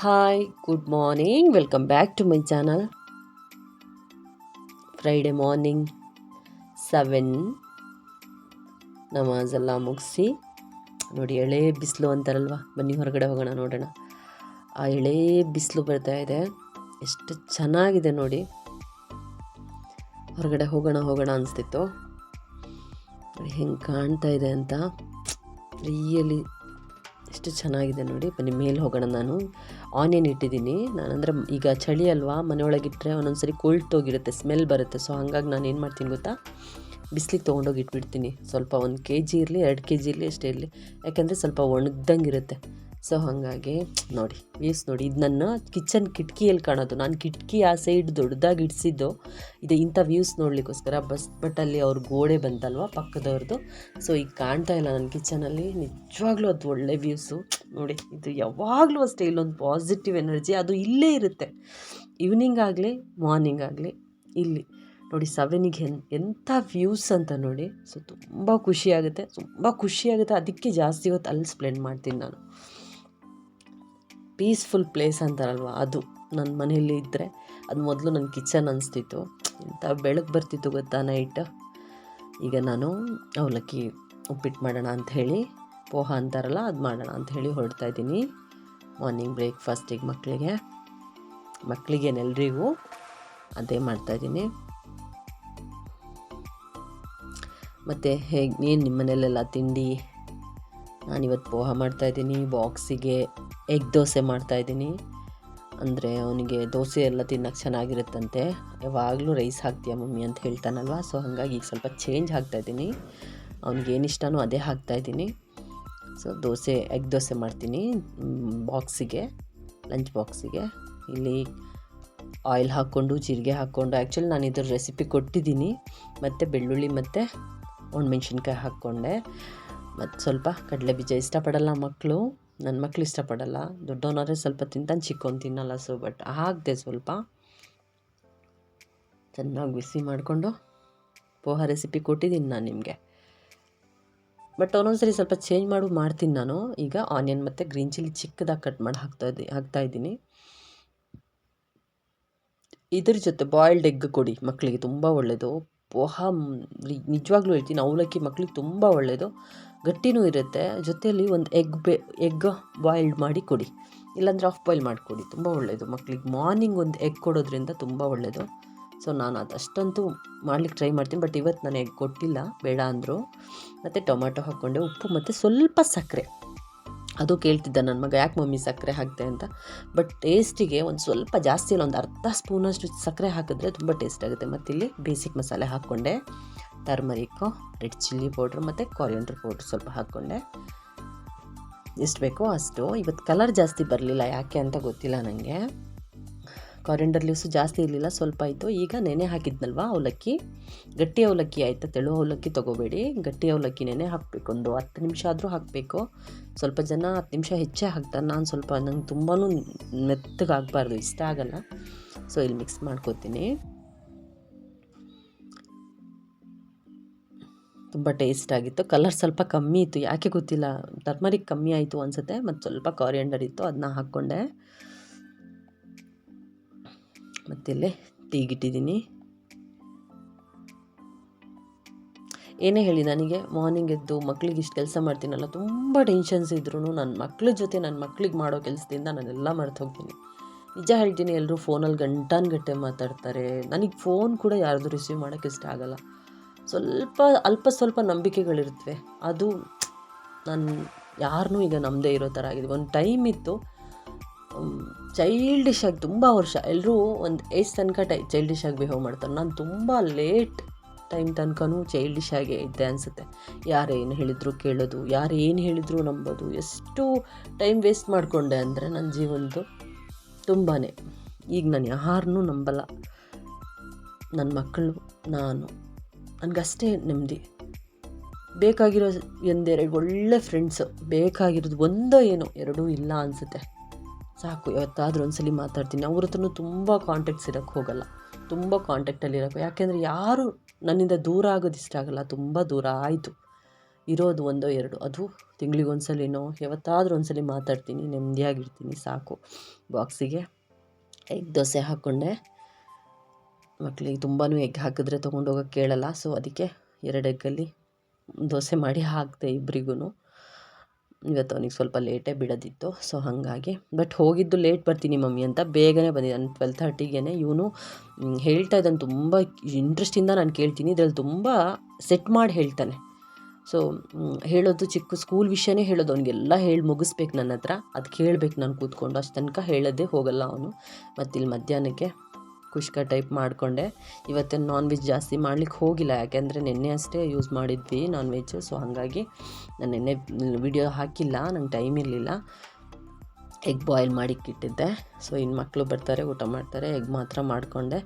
Hi good morning welcome back to my channel Friday morning seven ನಮಾಜೆಲ್ಲ ಮುಗಿಸಿ. ನೋಡಿ, ಎಳೆ ಬಿಸಿಲು ಅಂತಾರಲ್ವ? ಬನ್ನಿ, ಹೊರಗಡೆ ಹೋಗೋಣ, ನೋಡೋಣ. ಆ ಎಳೆ ಬಿಸಿಲು ಬರ್ತಾ ಇದೆ. ಎಷ್ಟು ಚೆನ್ನಾಗಿದೆ ನೋಡಿ. ಹೊರಗಡೆ ಹೋಗೋಣ ಹೋಗೋಣ ಅನಿಸ್ತಿತ್ತು. ಹೆಂಗೆ ಕಾಣ್ತಾ ಇದೆ ಅಂತ. ರಿಯಲಿ ಎಷ್ಟು ಚೆನ್ನಾಗಿದೆ ನೋಡಿ. ಬನ್ನಿ, ಮೇಲೆ ಹೋಗೋಣ ನಾನು. ಆನಿಯನ್ ಇಟ್ಟಿದ್ದೀನಿ? ನಾನಂದರೆ ಈಗ ಚಳಿ ಅಲ್ವಾ? ಮನೆಯೊಳಗಿಟ್ಟರೆ ಒಂದೊಂದು ಸರಿ ಕೋಲ್ಟೋಗಿರುತ್ತೆ ಸ್ಮೆಲ್ ಬರುತ್ತೆ. ಸೊ ಹಾಗಾಗಿ ನಾನು ಏನು ಮಾಡ್ತೀನಿ ಗೊತ್ತಾ? ಬಿಸಿಲಿಗೆ ತೊಗೊಂಡೋಗಿ ಇಟ್ಬಿಡ್ತೀನಿ. ಸ್ವಲ್ಪ ಒಂದು ಕೆ ಜಿ ಇರಲಿ, ಎರಡು ಕೆ ಜಿ ಇರಲಿ ಅಷ್ಟೇ ಇರಲಿ. ಯಾಕೆಂದರೆ ಸ್ವಲ್ಪ ಒಣಗ್ದಂಗೆ ಇರುತ್ತೆ ಸೊ ಹಾಗಾಗಿ ನೋಡಿ ವ್ಯೂಸ್ ನೋಡಿ, ಇದು ನನ್ನ ಕಿಚನ್ ಕಿಟಕಿಯಲ್ಲಿ ಕಾಣೋದು. ನಾನು ಕಿಟಕಿ ಆ ಸೈಡ್ ದೊಡ್ಡದಾಗಿ ಇಡಿಸಿದ್ದು, ಇದು ಇಂಥ ವ್ಯೂಸ್ ನೋಡಲಿಕ್ಕೋಸ್ಕರ, ಬಸ್ ಬಟ್ ಅಲ್ಲಿ ಅವ್ರ ಗೋಡೆ ಬಂತಲ್ವ ಪಕ್ಕದವ್ರದ್ದು ಸೊ ಈಗ ಕಾಣ್ತಾ ಇಲ್ಲ ನನ್ನ ಕಿಚನಲ್ಲಿ ನಿಜವಾಗ್ಲೂ ಅದು ಒಳ್ಳೆ ವ್ಯೂಸು ನೋಡಿ, ಇದು ಯಾವಾಗಲೂ ಅಷ್ಟೇ, ಇಲ್ಲೊಂದು ಪಾಸಿಟಿವ್ ಎನರ್ಜಿ ಅದು ಇಲ್ಲೇ ಇರುತ್ತೆ. ಈವ್ನಿಂಗ್ ಆಗಲಿ ಮಾರ್ನಿಂಗ್ ಆಗಲಿ, ಇಲ್ಲಿ. ನೋಡಿ ಸೆವೆನಿಗೆ ಎನ್, ಎಂಥ ವ್ಯೂಸ್ ಅಂತ ನೋಡಿ, ಸೊ ತುಂಬ ಖುಷಿಯಾಗುತ್ತೆ ತುಂಬ ಖುಷಿಯಾಗುತ್ತೆ ಅದಕ್ಕೆ ಜಾಸ್ತಿ ಹೊತ್ತು ಅಲ್ಲಿ ಸ್ಪ್ಲೆಂಡ್ ಮಾಡ್ತೀನಿ ನಾನು. ಪೀಸ್ಫುಲ್ ಪ್ಲೇಸ್ ಅಂತಾರಲ್ವ, ಅದು. ನನ್ನ ಮನೆಯಲ್ಲಿ ಇದ್ದರೆ ಅದು ಮೊದಲು ನನ್ನ ಕಿಚನ್ ಅನಿಸ್ತಿತ್ತು. ಇಂಥ ಬೆಳಕು ಬರ್ತಿತ್ತು ಗೊತ್ತಾ ನೈಟ್ ಈಗ ನಾನು ಅವಲಕ್ಕಿ ಉಪ್ಪಿಟ್ಟು ಮಾಡೋಣ ಹೇಳಿ, ಪೋಹ ಅಂತಾರಲ್ಲ, ಅದು ಮಾಡೋಣ ಅಂತ ಹೇಳಿ ಹೊರಡ್ತಾ ಇದ್ದೀನಿ. ಮಾರ್ನಿಂಗ್ ಬ್ರೇಕ್ಫಾಸ್ಟಿಗೆ ಮಕ್ಕಳಿಗೆ ಮಕ್ಕಳಿಗೇನೆಲ್ರಿಗೂ ಅದೇ ಮಾಡ್ತಾಯಿದ್ದೀನಿ ಮತ್ತು ಹೇಗೆ, ಏನು ನಿಮ್ಮ ಮನೇಲೆಲ್ಲ ತಿಂಡಿ? ನಾನಿವತ್ತು ಪೋಹ ಮಾಡ್ತಾಯಿದ್ದೀನಿ ಬಾಕ್ಸಿಗೆ ಎಗ್ ದೋಸೆ ಮಾಡ್ತಾಯಿದ್ದೀನಿ ಅಂದರೆ ಅವನಿಗೆ ದೋಸೆ ಎಲ್ಲ ತಿನ್ನೋಕ್ಕೆ ಚೆನ್ನಾಗಿರುತ್ತಂತೆ. ಯಾವಾಗಲೂ ರೈಸ್ ಹಾಕ್ತೀಯ ಮಮ್ಮಿ ಅಂತ ಹೇಳ್ತಾನಲ್ವ? ಸೊ ಹಾಗಾಗಿ ಈಗ ಸ್ವಲ್ಪ ಚೇಂಜ್ ಹಾಕ್ತಾಯಿದ್ದೀನಿ ಅವ್ನಿಗೆ ಏನು ಇಷ್ಟನೋ ಅದೇ ಹಾಕ್ತಾಯಿದ್ದೀನಿ ಸೊ ದೋಸೆ, ಎಗ್ ದೋಸೆ ಮಾಡ್ತೀನಿ ಬಾಕ್ಸಿಗೆ ಲಂಚ್ ಬಾಕ್ಸಿಗೆ ಇಲ್ಲಿ ಆಯಿಲ್ ಹಾಕ್ಕೊಂಡು, ಜೀರಿಗೆ ಹಾಕ್ಕೊಂಡು ಆ್ಯಕ್ಚುಲಿ ನಾನು ಇದ್ರ ರೆಸಿಪಿ ಕೊಟ್ಟಿದ್ದೀನಿ. ಮತ್ತು ಬೆಳ್ಳುಳ್ಳಿ ಮತ್ತು ಒಣಮೆಣ್ಸಿನ್ಕಾಯಿ ಹಾಕ್ಕೊಂಡೆ. ಮತ್ತು ಸ್ವಲ್ಪ ಕಡಲೆ ಬೀಜ ಇಷ್ಟಪಡಲ್ಲ ಮಕ್ಕಳು ನನ್ನ ಮಕ್ಕಳು ಇಷ್ಟಪಡಲ್ಲ. ದೊಡ್ಡವನಾದ್ರೆ ಸ್ವಲ್ಪ ತಿಂತಾನೆ ಚಿಕ್ಕವನು ತಿನ್ನಲ್ಲ ಸೊ ಬಟ್ ಹಾಕಿದೆ ಸ್ವಲ್ಪ. ಚೆನ್ನಾಗಿ ಬಿಸಿ ಮಾಡಿಕೊಂಡು ಪೋಹ ರೆಸಿಪಿ ಕೊಟ್ಟಿದ್ದೀನಿ ನಾನು ನಿಮಗೆ. ಬಟ್ ಒಂದೊಂದ್ಸರಿ ಸ್ವಲ್ಪ ಚೇಂಜ್ ಮಾಡು, ಮಾಡ್ತೀನಿ ನಾನು. ಈಗ ಆನಿಯನ್ ಮತ್ತು ಗ್ರೀನ್ ಚಿಲ್ಲಿ ಚಿಕ್ಕದಾಗಿ ಕಟ್ ಮಾಡಿ ಹಾಕ್ತಾ ಇದ್ದಿ, ಹಾಕ್ತಾ ಇದ್ದೀನಿ. ಇದ್ರ ಜೊತೆ ಬಾಯ್ಲ್ಡ್ ಎಗ್ ಕೊಡಿ ಮಕ್ಕಳಿಗೆ ತುಂಬ ಒಳ್ಳೆಯದು ಪೋಹ ನಿಜವಾಗ್ಲೂ ಹೇಳ್ತೀನಿ, ಅವಲಕ್ಕಿ ಮಕ್ಳಿಗೆ ತುಂಬ ಒಳ್ಳೆಯದು ಗಟ್ಟಿನೂ ಇರುತ್ತೆ. ಜೊತೆಯಲ್ಲಿ ಒಂದು ಎಗ್ ಬೆ, ಎಗ್ ಬಾಯ್ಲ್ಡ್ ಮಾಡಿ ಕೊಡಿ. ಇಲ್ಲಾಂದರೆ ಆಫ್ ಬಾಯ್ಲ್ ಮಾಡಿಕೊಡಿ. ತುಂಬ ಒಳ್ಳೆಯದು ಮಕ್ಳಿಗೆ ಮಾರ್ನಿಂಗ್ ಒಂದು ಎಗ್ ಕೊಡೋದ್ರಿಂದ ತುಂಬ ಒಳ್ಳೆಯದು ಸೊ, ನಾನು ಅದಷ್ಟಂತೂ ಮಾಡ್ಲಿಕ್ಕೆ ಟ್ರೈ ಮಾಡ್ತೀನಿ. ಬಟ್ ಇವತ್ತು ನಾನು ಎಗ್ ಕೊಟ್ಟಿಲ್ಲ. ಬೇಡ ಅಂದರು. ಮತ್ತು ಟೊಮ್ಯಾಟೊ ಹಾಕ್ಕೊಂಡೆ, ಉಪ್ಪು ಮತ್ತು ಸ್ವಲ್ಪ ಸಕ್ಕರೆ. ಅದು ಕೇಳ್ತಿದ್ದ ನನ್ನ ಮಗ, ಯಾಕೆ ಮಮ್ಮಿ ಸಕ್ಕರೆ ಹಾಕಿದೆ ಅಂತ. ಬಟ್ ಟೇಸ್ಟಿಗೆ ಒಂದು ಸ್ವಲ್ಪ ಜಾಸ್ತಿ ಇಲ್ಲ ಒಂದು ಅರ್ಧ ಸ್ಪೂನಷ್ಟು ಸಕ್ಕರೆ ಹಾಕಿದ್ರೆ ತುಂಬ ಟೇಸ್ಟ್ ಆಗುತ್ತೆ. ಮತ್ತು ಇಲ್ಲಿ ಬೇಸಿಕ್ ಮಸಾಲೆ ಹಾಕ್ಕೊಂಡೆ. ಟರ್ಮರಿಕ್ಕು ರೆಡ್ ಚಿಲ್ಲಿ ಪೌಡ್ರ್ ಮತ್ತು ಕೊರಿಯಂಡ್ರ್ ಪೌಡ್ರ್ ಸ್ವಲ್ಪ ಹಾಕ್ಕೊಂಡೆ. ಎಷ್ಟು ಬೇಕೋ ಅಷ್ಟು. ಇವತ್ತು ಕಲರ್ ಜಾಸ್ತಿ ಬರಲಿಲ್ಲ, ಯಾಕೆ ಅಂತ ಗೊತ್ತಿಲ್ಲ ನನಗೆ ಕಾರಿಯಂಡರ್ ಲೀವ್ಸು ಜಾಸ್ತಿ ಇರಲಿಲ್ಲ, ಸ್ವಲ್ಪ ಇತ್ತು ಈಗ ನೆನೆ ಹಾಕಿದ್ನಲ್ವ ಅವಲಕ್ಕಿ? ಗಟ್ಟಿ ಅವಲಕ್ಕಿ ಆಯಿತಾ? ತೆಳು ಅವಲಕ್ಕಿ ತೊಗೋಬೇಡಿ. ಗಟ್ಟಿ ಅವಲಕ್ಕಿ ನೆನೆ ಹಾಕಬೇಕು. ಒಂದು ಹತ್ತು ನಿಮಿಷ ಆದರೂ ಹಾಕಬೇಕು. ಸ್ವಲ್ಪ ಜನ ಹತ್ತು ನಿಮಿಷ ಹೆಚ್ಚೇ ಹಾಕ್ತಾರೆ. ನಾನು ಸ್ವಲ್ಪ ನಂಗೆ ತುಂಬಾ ಮೆತ್ತಗೆ ಆಗಬಾರ್ದು. ಇಷ್ಟ ಆಗಲ್ಲ. ಸೊ ಇಲ್ಲಿ ಮಿಕ್ಸ್ ಮಾಡ್ಕೋತೀನಿ. ತುಂಬ ಟೇಸ್ಟ್ ಆಗಿತ್ತು. ಕಲರ್ ಸ್ವಲ್ಪ ಕಮ್ಮಿ ಇತ್ತು. ಯಾಕೆ ಗೊತ್ತಿಲ್ಲ. ಟರ್ಮರಿಕ್ ಕಮ್ಮಿ ಆಯಿತು ಅನಿಸುತ್ತೆ. ಮತ್ತು ಸ್ವಲ್ಪ ಕಾರಿಯಂಡರ್ ಇತ್ತು. ಅದನ್ನ ಹಾಕ್ಕೊಂಡೆ. ಮತ್ತಿಲ್ಲೇ ಟೀಗಿಟ್ಟಿದ್ದೀನಿ. ಏನೇ ಹೇಳಿ ನನಗೆ ಮಾರ್ನಿಂಗ್ ಎದ್ದು ಮಕ್ಳಿಗೆ ಇಷ್ಟು ಕೆಲಸ ಮಾಡ್ತೀನಲ್ಲ, ತುಂಬ ಟೆನ್ಷನ್ಸ್ ಇದ್ರೂ ನನ್ನ ಮಕ್ಳ ಜೊತೆ ನನ್ನ ಮಕ್ಳಿಗೆ ಮಾಡೋ ಕೆಲಸದಿಂದ ನಾನೆಲ್ಲ ಮರೆತು ಹೋಗ್ತೀನಿ. ನಿಜ ಹೇಳ್ತೀನಿ ಎಲ್ಲರೂ ಫೋನಲ್ಲಿ ಗಂಟೆ ಮಾತಾಡ್ತಾರೆ. ನನಗೆ ಫೋನ್ ಕೂಡ ಯಾರ್ದು ರಿಸೀವ್ ಮಾಡೋಕ್ಕೆ ಇಷ್ಟ ಆಗಲ್ಲ. ಸ್ವಲ್ಪ, ಅಲ್ಪ ಸ್ವಲ್ಪ ನಂಬಿಕೆಗಳಿರ್ತವೆ. ಅದು ನಾನು ಯಾರನ್ನೂ ಈಗ ನಂಬದೇ ಇರೋ ಥರ ಆಗಿದೆ. ಒಂದು ಟೈಮ್ ಇತ್ತು ಚೈಲ್ಡಿಶ್ ಆಗಿ ತುಂಬ ವರ್ಷ. ಎಲ್ಲರೂ ಒಂದು ಏಜ್ ತನಕ ಟೈ ಚೈಲ್ಡಿಶ್ ಆಗಿ ಬಿಹೇವ್ ಮಾಡ್ತಾರೆ. ನಾನು ತುಂಬ ಲೇಟ್ ಟೈಮ್ ತನಕನೂ ಚೈಲ್ಡಿಶ್ ಆಗೇ ಇದ್ದೆ ಅನಿಸುತ್ತೆ. ಯಾರೇನು ಹೇಳಿದ್ರು ಕೇಳೋದು, ಯಾರು ಏನು ಹೇಳಿದ್ರು ನಂಬೋದು. ಎಷ್ಟು ಟೈಮ್ ವೇಸ್ಟ್ ಮಾಡಿಕೊಂಡೆ ಅಂದರೆ ನನ್ನ ಜೀವನದ್ದು ತುಂಬಾ ಈಗ ನಾನು ಯಾರನ್ನೂ ನಂಬಲ್ಲ. ನನ್ನ ಮಕ್ಕಳು, ನಾನು. ನನಗಷ್ಟೇ ನೆಮ್ಮದಿ. ಬೇಕಾಗಿರೋ ಒಂದೆರಡು ಒಳ್ಳೆ ಫ್ರೆಂಡ್ಸು ಬೇಕಾಗಿರೋದು ಒಂದೋ ಏನೋ, ಎರಡೂ ಇಲ್ಲ ಅನಿಸುತ್ತೆ. ಸಾಕು, ಯಾವತ್ತಾದ್ರೂ ಒಂದ್ಸಲಿ ಮಾತಾಡ್ತೀನಿ. ಅವ್ರ ಹತ್ರನೂ ತುಂಬ ಕಾಂಟ್ಯಾಕ್ಟ್ಸ್ ಇರೋಕ್ಕೆ ಹೋಗಲ್ಲ. ತುಂಬ ಕಾಂಟ್ಯಾಕ್ಟಲ್ಲಿ ಇರೋಕ್ಕೆ ಯಾಕೆಂದರೆ ಯಾರು ನನ್ನಿಂದ ದೂರ ಆಗೋದು ಇಷ್ಟ ಆಗಲ್ಲ. ತುಂಬ ದೂರ ಆಯಿತು. ಇರೋದು ಒಂದೋ ಎರಡು. ಅದು ತಿಂಗ್ಳಿಗೆ ಒಂದು ಯಾವತ್ತಾದರೂ ಯಾವತ್ತಾದ್ರೂ ಒಂದು ಸಲ ಮಾತಾಡ್ತೀನಿ ನೆಮ್ಮದಿಯಾಗಿರ್ತೀನಿ ಸಾಕು. ಬಾಕ್ಸಿಗೆ ಎಗ್ ದೋಸೆ ಹಾಕ್ಕೊಂಡೆ ಮಕ್ಕಳಿಗೆ ತುಂಬಾ ಎಗ್ ಹಾಕಿದ್ರೆ ತೊಗೊಂಡೋಗೋಕೆ ಕೇಳಲ್ಲ. ಸೊ ಅದಕ್ಕೆ ಎರಡು ಎಗ್ಗಲ್ಲಿ ದೋಸೆ ಮಾಡಿ ಹಾಕಿದೆ ಇಬ್ರಿಗೂ ಇವತ್ತು ಅವನಿಗೆ ಸ್ವಲ್ಪ ಲೇಟೇ ಬಿಡೋದಿತ್ತು ಸೊ ಹಾಗಾಗಿ. ಬಟ್ ಹೋಗಿದ್ದು ಲೇಟ್ ಬರ್ತೀನಿ ಮಮ್ಮಿ ಅಂತ ಬೇಗನೆ ಬಂದಿದ್ದಾನೆ ಟ್ವೆಲ್ ಥರ್ಟಿಗೆ ಇವನು ಹೇಳ್ತಾ ಇದ್ದಾನೆ ತುಂಬ ಇಂಟ್ರೆಸ್ಟಿಂದ ನಾನು ಕೇಳ್ತೀನಿ. ಇದರಲ್ಲಿ ತುಂಬ ಸೆಟ್ ಮಾಡಿ ಹೇಳ್ತಾನೆ. ಸೊ ಹೇಳೋದು ಚಿಕ್ಕ ಸ್ಕೂಲ್ ವಿಷಯನೇ ಹೇಳೋದು. ಅವನಿಗೆಲ್ಲ ಹೇಳಿ ಮುಗಿಸ್ಬೇಕು ನನ್ನ ಹತ್ರ. ಅದು ಕೇಳಬೇಕು ನಾನು ಕೂತ್ಕೊಂಡು. ಅಷ್ಟು ತನಕ ಹೇಳೋದೇ ಹೋಗಲ್ಲ ಅವನು. ಮತ್ತಿಲ್ಲಿ ಮಧ್ಯಾಹ್ನಕ್ಕೆ ಕುಷ್ಕ ಟೈಪ್ ಮಾಡಿಕೊಂಡೆ. ಇವತ್ತೇನು ನಾನ್ ವೆಜ್ ಜಾಸ್ತಿ ಮಾಡ್ಲಿಕ್ಕೆ ಹೋಗಿಲ್ಲ. ಯಾಕೆಂದರೆ ನಿನ್ನೆ ಅಷ್ಟೇ ಯೂಸ್ ಮಾಡಿದ್ವಿ ನಾನ್ ವೆಜ್ ಸೊ ಹಾಗಾಗಿ ನಾನು ನಿನ್ನೆ ವಿಡಿಯೋ ಹಾಕಿಲ್ಲ. ನಂಗೆ ಟೈಮ್ ಇರಲಿಲ್ಲ. Egg boil ಮಾಡಿಕ್ಕಿಟ್ಟಿದ್ದೆ. ಸೊ ಇನ್ನು ಮಕ್ಕಳು ಬರ್ತಾರೆ, ಊಟ ಮಾಡ್ತಾರೆ ಎಗ್ ಮಾತ್ರ ಮಾಡಿಕೊಂಡೆ.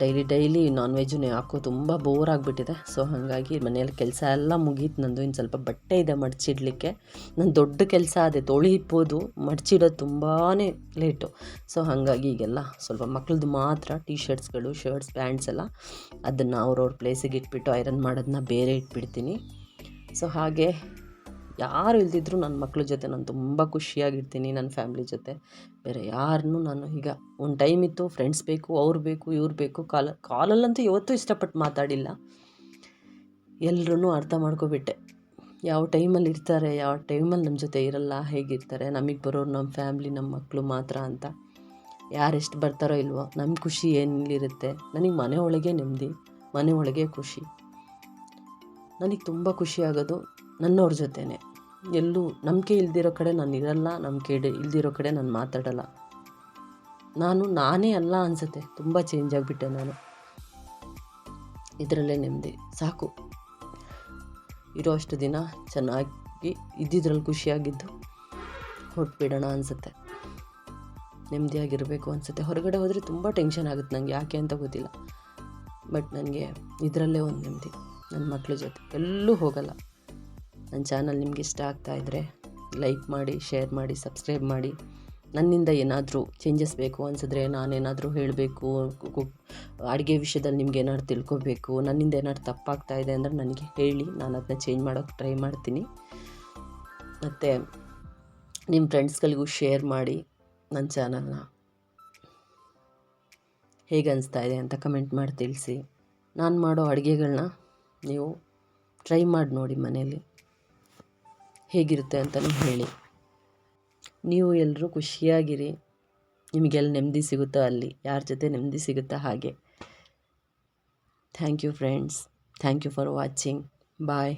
ಡೈಲಿ ಡೈಲಿ ನಾನ್ ವೆಜ್ನೇ ಹಾಕೋ, ತುಂಬ ಬೋರ್ ಆಗಿಬಿಟ್ಟಿದೆ. ಸೊ ಹಾಗಾಗಿ ಮನೆಯಲ್ಲಿ ಕೆಲಸ ಎಲ್ಲ ಮುಗೀತು. ನಂದು ಇನ್ನು ಸ್ವಲ್ಪ ಬಟ್ಟೆ ಇದೆ ಮಡಚಿಡ್ಲಿಕ್ಕೆ. ನನ್ನ ದೊಡ್ಡ ಕೆಲಸ ಅದೇ ತೊಳಿಬೋದು ಮಡಚಿಡೋದು ತುಂಬಾ ಲೇಟು ಸೊ ಹಾಗಾಗಿ ಈಗೆಲ್ಲ ಸ್ವಲ್ಪ ಮಕ್ಳದ್ದು ಮಾತ್ರ ಟೀ ಶರ್ಟ್ಸ್ಗಳು ಶರ್ಟ್ಸ್ ಪ್ಯಾಂಟ್ಸ್ ಎಲ್ಲ ಅದನ್ನು ಅವ್ರವ್ರ ಪ್ಲೇಸಿಗೆ ಇಟ್ಬಿಟ್ಟು ಐರನ್ ಮಾಡೋದನ್ನ ಬೇರೆ ಇಟ್ಬಿಡ್ತೀನಿ. ಸೊ ಹಾಗೆ ಯಾರು ಇಲ್ದಿದ್ರು ನನ್ನ ಮಕ್ಳ ಜೊತೆ ನಾನು ತುಂಬ ಖುಷಿಯಾಗಿರ್ತೀನಿ ನನ್ನ ಫ್ಯಾಮ್ಲಿ ಜೊತೆ. ಬೇರೆ ಯಾರನ್ನೂ ನಾನು ಈಗ ಒಂದು ಟೈಮ್ ಇತ್ತು ಫ್ರೆಂಡ್ಸ್ ಬೇಕು, ಅವ್ರು ಬೇಕು, ಇವ್ರು ಬೇಕು, ಕಾಲ, ಕಾಲಲ್ಲಂತೂ ಯಾವತ್ತೂ ಇಷ್ಟಪಟ್ಟು ಮಾತಾಡಿಲ್ಲ. ಎಲ್ಲರೂ ಅರ್ಥ ಮಾಡ್ಕೊಬಿಟ್ಟೆ. ಯಾವ ಟೈಮಲ್ಲಿ ಇರ್ತಾರೆ, ಯಾವ ಟೈಮಲ್ಲಿ ನಮ್ಮ ಜೊತೆ ಇರಲ್ಲ, ಹೇಗಿರ್ತಾರೆ, ನಮಗೆ ಬರೋರು ನಮ್ಮ ಫ್ಯಾಮ್ಲಿ ನಮ್ಮ ಮಕ್ಕಳು ಮಾತ್ರ ಅಂತ. ಯಾರೆಷ್ಟು ಬರ್ತಾರೋ ಇಲ್ವೋ ನಮ್ಮ ಖುಷಿ ಏನಿರುತ್ತೆ ನನಗೆ ಮನೆ ಒಳಗೆ ನೆಮ್ಮದಿ ಮನೆ ಒಳಗೆ ಖುಷಿ. ನನಗೆ ತುಂಬ ಖುಷಿ ನನ್ನವ್ರ ಜೊತೆನೇ. ಎಲ್ಲೂ ನಂಬಿಕೆ ಇಲ್ದಿರೋ ಕಡೆ ನಾನು ಇರಲ್ಲ, ನಂಬಿಕೆ ಇಲ್ದಿರೋ ಕಡೆ ನಾನು ಮಾತಾಡಲ್ಲ. ನಾನು, ನಾನೇ ಅಲ್ಲ ಅನಿಸುತ್ತೆ. ತುಂಬ ಚೇಂಜ್ ಆಗಿಬಿಟ್ಟೆ ನಾನು. ಇದರಲ್ಲೇ ನೆಮ್ಮದಿ. ಸಾಕು. ಇರೋ ಅಷ್ಟು ದಿನ ಚೆನ್ನಾಗಿ ಇದ್ದಿದ್ರಲ್ಲಿ ಖುಷಿಯಾಗಿದ್ದು ಹೊರಟ್ಬಿಡೋಣ ಅನಿಸುತ್ತೆ. ನೆಮ್ಮದಿಯಾಗಿರಬೇಕು ಅನಿಸುತ್ತೆ. ಹೊರಗಡೆ ಹೋದರೆ ತುಂಬ ಟೆನ್ಷನ್ ಆಗುತ್ತೆ ನನಗೆ ಯಾಕೆ ಅಂತ ಗೊತ್ತಿಲ್ಲ. ಬಟ್ ನನಗೆ ಇದರಲ್ಲೇ ಒಂದು ನೆಮ್ಮದಿ. ನನ್ನ ಮಕ್ಕಳ ಜೊತೆ. ಎಲ್ಲೂ ಹೋಗಲ್ಲ. ನನ್ನ ಚಾನಲ್ ನಿಮ್ಗೆ ಇಷ್ಟ ಆಗ್ತಾಯಿದ್ರೆ ಲೈಕ್ ಮಾಡಿ, ಶೇರ್ ಮಾಡಿ, ಸಬ್ಸ್ಕ್ರೈಬ್ ಮಾಡಿ. ನನ್ನಿಂದ ಏನಾದರೂ ಚೇಂಜಸ್ ಬೇಕು ಅನಿಸಿದ್ರೆ ನಾನೇನಾದರೂ ಹೇಳಬೇಕು ಅಡುಗೆ ವಿಷಯದಲ್ಲಿ ನಿಮ್ಗೆ ಏನಾದ್ರು ತಿಳ್ಕೊಬೇಕು, ನನ್ನಿಂದ ಏನಾದ್ರು ತಪ್ಪಾಗ್ತಾ ಇದೆ ಅಂದರೆ ನನಗೆ ಹೇಳಿ ನಾನು ಅದನ್ನ ಚೇಂಜ್ ಮಾಡೋಕ್ಕೆ ಟ್ರೈ ಮಾಡ್ತೀನಿ. ಮತ್ತು ನಿಮ್ಮ ಫ್ರೆಂಡ್ಸ್ಗಳಿಗೂ ಶೇರ್ ಮಾಡಿ ನನ್ನ ಚಾನಲ್ನ. ಹೇಗೆ ಅನಿಸ್ತಾ ಇದೆ ಅಂತ ಕಮೆಂಟ್ ಮಾಡಿ ತಿಳಿಸಿ. ನಾನು ಮಾಡೋ ಅಡುಗೆಗಳನ್ನ ನೀವು ಟ್ರೈ ಮಾಡಿ ನೋಡಿ ಮನೆಯಲ್ಲಿ ಹೇಗಿರುತ್ತೆ ಅಂತಲೂ ಹೇಳಿ. ನೀವು ಎಲ್ಲರೂ ಖುಷಿಯಾಗಿರಿ. ನಿಮಗೆಲ್ಲ ನೆಮ್ಮದಿ ಸಿಗುತ್ತೋ ಅಲ್ಲಿ, ಯಾರ ಜೊತೆ ನೆಮ್ಮದಿ ಸಿಗುತ್ತೋ ಹಾಗೆ. Thank you friends thank you for watching bye